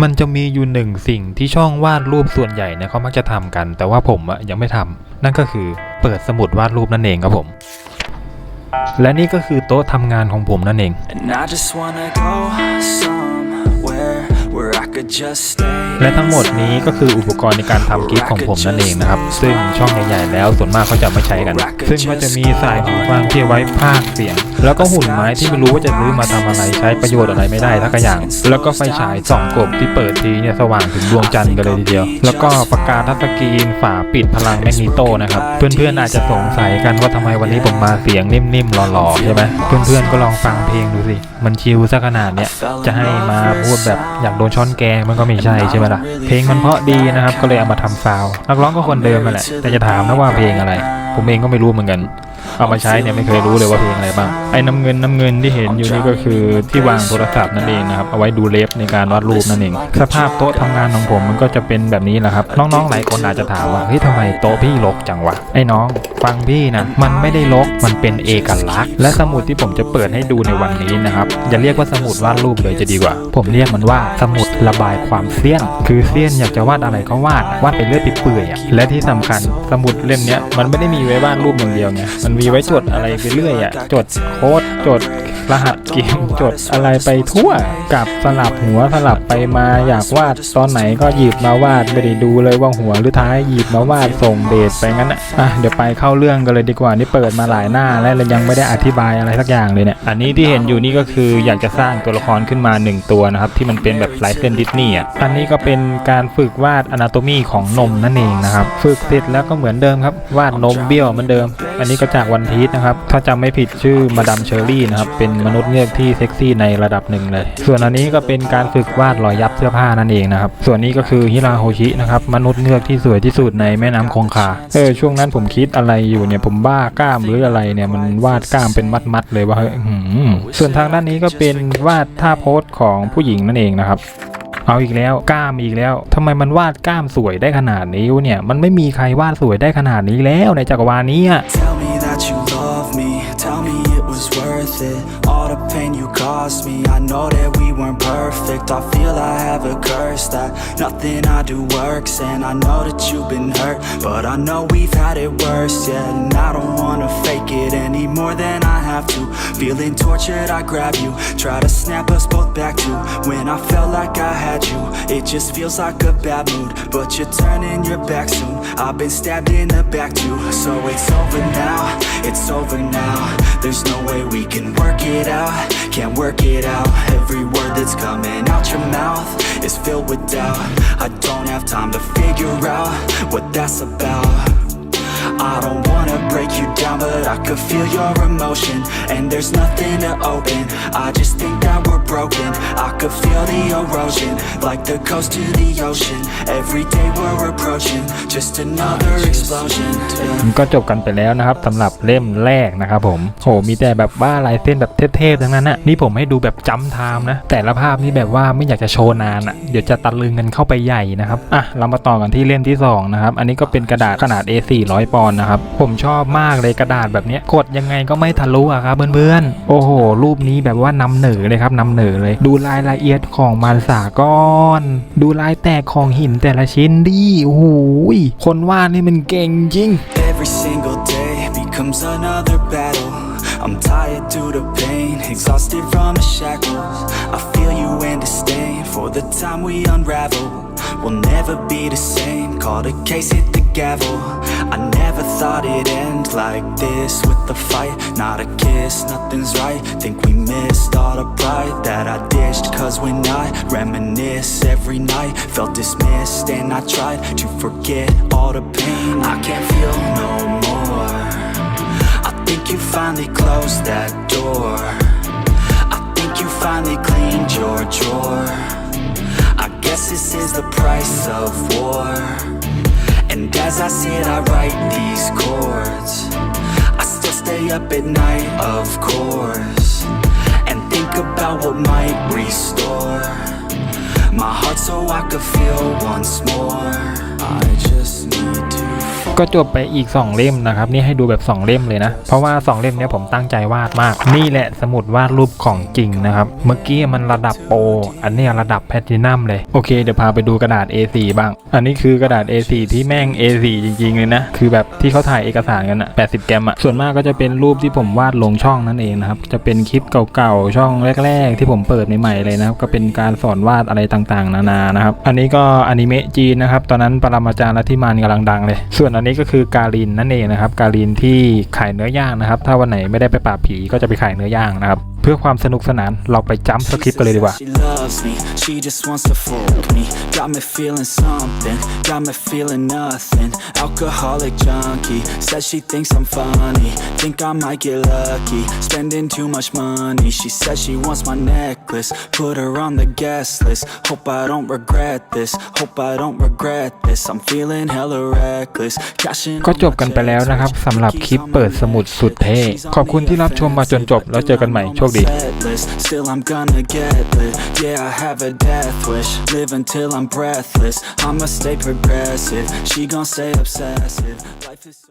มันจะมีอยู่หนึ่งสิ่งที่ช่องวาดรูปส่วนใหญ่เนี่ยเขามักจะทำกัน แต่ว่าผมอะยังไม่ทำนั่นก็คือเปิดสมุดวาดรูปนั่นเองครับผม และนี่ก็คือโต๊ะทำงานของผมนั่นเอง และทั้งหมดนี้ก็คืออุปกรณ์ในการทำกิฟต์ของผมนั่นเองนะครับ ซึ่งช่องใหญ่ๆแล้วส่วนมากเขาจะไม่ใช้กัน ซึ่งก็จะมีสายหูฟังที่เอาไว้พากย์เสียง แล้วก็หุ่นไม้ที่ไม่รู้ว่าจะซื้อมาทำอะไรใช้ประโยชน์อะไรไม่ได้ทักอย่าง แล้วก็ไฟฉายส่องกบที่เปิดทีเนี่ยสว่างถึงดวงจันทร์กันเลยทีเดียว แล้วก็ปากกาทัชสกรีนฝาปิดพลังแมกนีโตนะครับ เพื่อนๆอาจจะสงสัยกันว่าทำไมวันนี้ผมมาเสียงนิ่มๆหล่อๆใช่ไหมเพื่อนๆก็ลองฟังเพลงดูสิมันชิลซะขนาดเนี้ยจะให้มาพูดแบบอยากโดนช้อนแกงมันก็ไม่ใช่ใช่ไหมล่ะ เพลงมันเพราะดีนะครับ ก็เลยเอามาทำซาวนักร้องก็คนเดิมนั่นแหละ แต่จะถามนะว่าเพลงอะไร ผมเองก็ไม่รู้เหมือนกัน เอามาใช้เนี่ยไม่เคยรู้เลยว่าเพลงอะไรบ้างไอ้น้ำเงินน้ำเงินที่เห็นอยู่นี่ก็คือที่วางโทรศัพท์นั่นเองนะครับเอาไว้ดูเล็บในการวาดรูปนั่นเอง สภาพโต๊ะทำงานของผมมันก็จะเป็นแบบนี้แหละครับน้องๆหลายคนอาจจะถามว่าเฮ้ยทำไมโต๊ะพี่รกจังวะไอ้น้อง ฟังพี่นะมันไม่ได้รกมันเป็นเอกลักษณ์ และสมุดที่ผมจะเปิดให้ดูในวันนี้นะครับอย่าเรียกว่าสมุดวาดรูปเลยจะดีกว่า ผมเรียกมันว่าสมุดระบายความเสี้ยน คือเสี้ยนอยากจะวาดอะไรก็วาดวาดไปเรื่อยไปเปื่อยอะและที่สำคัญสมุดเล่มนี้มันไม่ได้มีไว้วาดรูปอย่างเดียวไงมันมีไว้จดอะไรไปเรื่อยอะจดโค้ดจดรหัสเกมจดอะไรไปทั่วกับสลับหัวสลับไปมาอยากวาดตอนไหนก็หยิบมาวาดไม่ได้ดูเลยว่าหัวหรือท้ายหยิบมาวาดส่งเดทไปงั้นนะอะเดี๋ยวไปเข้าเรื่องกันเลยดีกว่านี่เปิดมาหลายหน้าและเรายังไม่ได้อธิบายอะไรสักอย่างเลยเนี่ยอันนี้ที่เห็นอยู่นี่ก็คืออยากจะสร้างตัวละครขึ้นมาหนึ่งตัวนะครับที่มันเป็นแบบลายเส้นดิสนีย์อะอันนี้ก็เป็นการฝึกวาดอนาโตมีของนมนั่นเองนะครับฝึกเสร็จแล้วก็เหมือนเดิมครับวาดนมเบี้ยวเหมือนเดิม อันนี้ก็จากวันพีชนะครับ ถ้าจำไม่ผิดชื่อมาดามเชอรี่นะครับ เป็นมนุษย์เงือกที่เซ็กซี่ในระดับหนึ่งเลย ส่วนอันนี้ก็เป็นการฝึกวาดรอยยับเสื้อผ้านั่นเองนะครับ ส่วนนี้ก็คือฮิราโฮชินะครับ มนุษย์เงือกที่สวยที่สุดในแม่น้ำคงคา เออช่วงนั้นผมคิดอะไรอยู่เนี่ยผมบ้ากล้ามหรืออะไรเนี่ยมันวาดกล้ามเป็นมัดๆเลยว่าเฮ้ยส่วนทางด้านนี้ก็เป็นวาดท่าโพสของผู้หญิงนั่นเองนะครับ เอาอีกแล้วกล้ามอีกแล้วทำไมมันวาดกล้ามสวยได้ขนาดนี้เนี่ยมันไม่มีใครวาดสวยได้ขนาดนี้แล้วในจักรวาลนี้อะ Tell me it was worth it. All the pain you caused me. I know that we perfect. I feel I have a curse that nothing I do works. And I know that you've been hurt. But I know we've had it worse, yeah. And I don't wanna fake it any more than I have to. Feeling tortured, I grab you. Try to snap us both back to when I felt like I had you. It just feels like a bad mood. But you're turning your back soon. I've been stabbed in the back too. So it's over now. It's over now. There's no way we can work it out. Can't work it out. Every word that's coming out your mouth is filled with doubt. I don't have time to figure out what that's about. I don't wanna break you down, but I could feel your emotion. And there's nothing to open. I just think that we're broken. I could feel the erosion, like the coast to the ocean. Every day we're approaching, just another explosion. yeah. ก็จบกันไปแล้วนะครับสำหรับเล่มแรกนะครับผมโหมีแต่แบบว่าลายเส้นแบบเทพๆทั้งนั้นนะนี่ผมให้ดูแบบจำไทม์นะ แต่ละภาพนี่แบบว่าไม่อยากจะโชว์นานอะเดี๋ยวจะตะลึงกันเข้าไปใหญ่นะครับอะเรามาต่อกันที่เล่มที่สองนะครับอันนี้ก็เป็นกระดาษขนาด A4 100ปอนด์นะครับ ผมชอบมากเลยกระดาษแบบนี้กดยังไงก็ไม่ทะลุอะครับเพื่อนๆ โอ้โห รูปนี้แบบว่านำเหนือเลยครับนำเหนือเลย ดูรายละเอียดของมันสาก้อน ดูลายแตกของหินแต่ละชิ้นดิโอ้โหคนวาดนี่มันเก่งจริง Every single day becomes another battle. I'm tired due to pain, exhausted from the shackles. I feel you and disdain for the time we unravel. We'll never be the same. Call the case, hit the gavel. I never thought it'd end like this with a fight. Not a kiss, nothing's right. Think we missed all the pride that I dished. Cause when I reminisce every night, felt dismissed and I tried to forget all the pain. I can't feel no more. I think you finally closed that door. I think you finally cleaned your drawer. I guess this is the price of war. And as I sit, I write these chords. I still stay up at night, of course, and think about what might restore my heart so I could feel once more. I just need to ก็จบไปอีก 2 เล่มนะครับ นี่ให้ดูแบบ 2 เล่มเลยนะ เพราะว่า 2 เล่มเนี้ยผมตั้งใจวาดมาก นี่แหละสมุดวาดรูปของจริงนะครับ เมื่อกี้มันระดับโปรอันนี้ระดับแพลตินัมเลย โอเค เดี๋ยวพาไปดูกระดาษ A4 บ้าง อันนี้คือกระดาษ A4 ที่แม่ง A4 จริงๆเลยนะ คือแบบที่เขาถ่ายเอกสารกันอะ80 แกรมอะส่วนมากก็จะเป็นรูปที่ผมวาดลงช่องนั่นเองนะครับ จะเป็นคลิปเก่าๆ ช่องแรก ๆ ที่ผมเปิดใหม่ๆเลยนะครับ ก็เป็นการสอนวาดอะไรต่างๆ นานา นะครับ อันนี้ก็อนิเมะจีนนะครับ ตอนนั้นปรมาจารย์ลัทธิมานกำลังดังเลย ส่วนอันนี้ก็คือการินนั่นเองนะครับ การินที่ขายเนื้อย่างนะครับ ถ้าวันไหนไม่ได้ไปปราบผีก็จะไปขายเนื้อย่างนะครับ เพื่อความสนุกสนานเราไปจัมป์สคริปต์กันเลยดีกว่า She loves me, she just wants to fuck me. Got me feeling something, got me feeling nothing. Alcoholic junkie, says she thinks I'm funny. Think I might get lucky, spending too much money. She says she wants my necklace, put her on the guest list. Hope I don't regret this, hope I don't regret this. I'm feeling hella reckless, cashing ก็จบกันไปแล้วนะครับสำหรับคลิปเปิดสมุดสุดเท่ ขอบคุณที่รับชมมาจนจบแล้วเจอกันใหม่โชคดี Still I'm gonna get lit. Yeah I have a death wish. Live until I'm breathless. I'ma stay progressive. She gon' stay obsessive. Life is